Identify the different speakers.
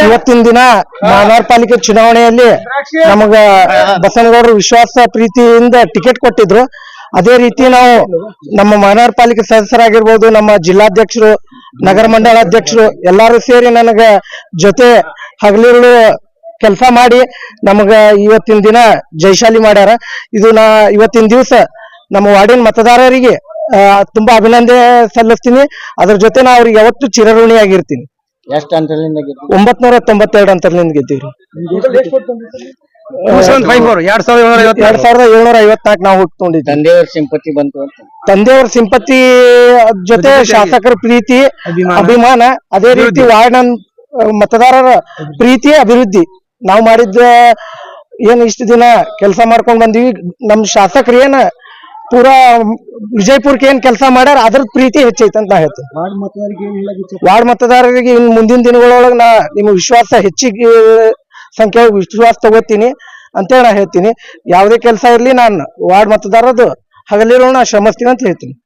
Speaker 1: ಇವತ್ತಿನ ದಿನ ಮಹಾನಗರ ಪಾಲಿಕೆ ಚುನಾವಣೆಯಲ್ಲಿ ನಮಗ ಬಸನಗೌಡರು ವಿಶ್ವಾಸ ಪ್ರೀತಿಯಿಂದ ಟಿಕೆಟ್ ಕೊಟ್ಟಿದ್ರು. ಅದೇ ರೀತಿ ನಾವು ನಮ್ಮ ಮಹಾನಗರ ಪಾಲಿಕೆ ಸದಸ್ಯರಾಗಿರ್ಬೋದು ನಮ್ಮ ಜಿಲ್ಲಾಧ್ಯಕ್ಷರು ನಗರ ಮಂಡಳ ಅಧ್ಯಕ್ಷರು ಎಲ್ಲಾರು ಸೇರಿ ನನಗ ಜೊತೆ ಹಗಲಿರುಳು ಕೆಲಸ ಮಾಡಿ ನಮಗ ಇವತ್ತಿನ ದಿನ ಜಯಶಾಲಿ ಮಾಡ್ಯಾರ. ಇದು ನಾ ಇವತ್ತಿನ ದಿವಸ ನಮ್ಮ ವಾರ್ಡಿನ ಮತದಾರರಿಗೆ ಆ, ತುಂಬಾ ಅಭಿನಂದನೆ ಸಲ್ಲಿಸ್ತೀನಿ. ಅದ್ರ ಜೊತೆ ನಾ ಅವ್ರಿಗೆ ಯಾವತ್ತೂ ಚಿರಋಣಿಯಾಗಿರ್ತೀನಿ.
Speaker 2: ಎಷ್ಟು ಅಂತ ಗೆದ್ದು
Speaker 1: ಒಂಬತ್ನೂರ ತೊಂಬತ್ತೆರಡು ಅಂತರ್ಲಿಂದ ಗೆದ್ದೀವ್ರಿ
Speaker 3: ಎರಡ್ ಸಾವಿರದ ಏಳ್ನೂರ
Speaker 1: ಎರಡ್ ಸಾವಿರದ ಏಳ್ನೂರ ಐವತ್ನಾಲ್ಕು ನಾವು ಹುಟ್ಕೊಂಡಿದ್ವಿ
Speaker 2: ತಂದೆಯವ್ರ ಸಿಂಪತಿ ಬಂತು ಅಂತ.
Speaker 1: ತಂದೆಯವ್ರ ಸಿಂಪತಿ ಜೊತೆ ಶಾಸಕರ ಪ್ರೀತಿ ಅಭಿಮಾನ. ಅದೇ ರೀತಿ ವಾರ್ಡ್ ಮತದಾರರ ಪ್ರೀತಿ ಅಭಿವೃದ್ಧಿ. ನಾವು ಮಾಡಿದ್ದ ಏನ್ ಇಷ್ಟು ದಿನ ಕೆಲಸ ಮಾಡ್ಕೊಂಡ್ ಬಂದೀವಿ. ನಮ್ ಶಾಸಕರು ಏನ ಪೂರಾ ವಿಜಯಪುರಕ್ಕೆ ಏನ್ ಕೆಲಸ ಮಾಡ್ಯಾರ ಅದ್ರ ಪ್ರೀತಿ ಹೆಚ್ಚೈತೆ ಅಂತ ನಾ ಹೇಳ್ತೀನಿ. ವಾರ್ಡ್ ಮತದಾರರಿಗೆ ಇನ್ ಮುಂದಿನ ದಿನಗಳೊಳಗೆ ನಾ ನಿಮ್ಮ ವಿಶ್ವಾಸ ಹೆಚ್ಚಿಗೆ ಸಂಖ್ಯೆ ವಿಶ್ವಾಸ ತಗೋತೀನಿ ಅಂತೇಳಿ ನಾ ಹೇಳ್ತೀನಿ. ಯಾವುದೇ ಕೆಲಸ ಇರ್ಲಿ ನಾನು ವಾರ್ಡ್ ಮತದಾರದು ಹಗಲಿರೋಣ ಶ್ರಮಿಸ್ತೀನಿ ಅಂತ ಹೇಳ್ತೀನಿ.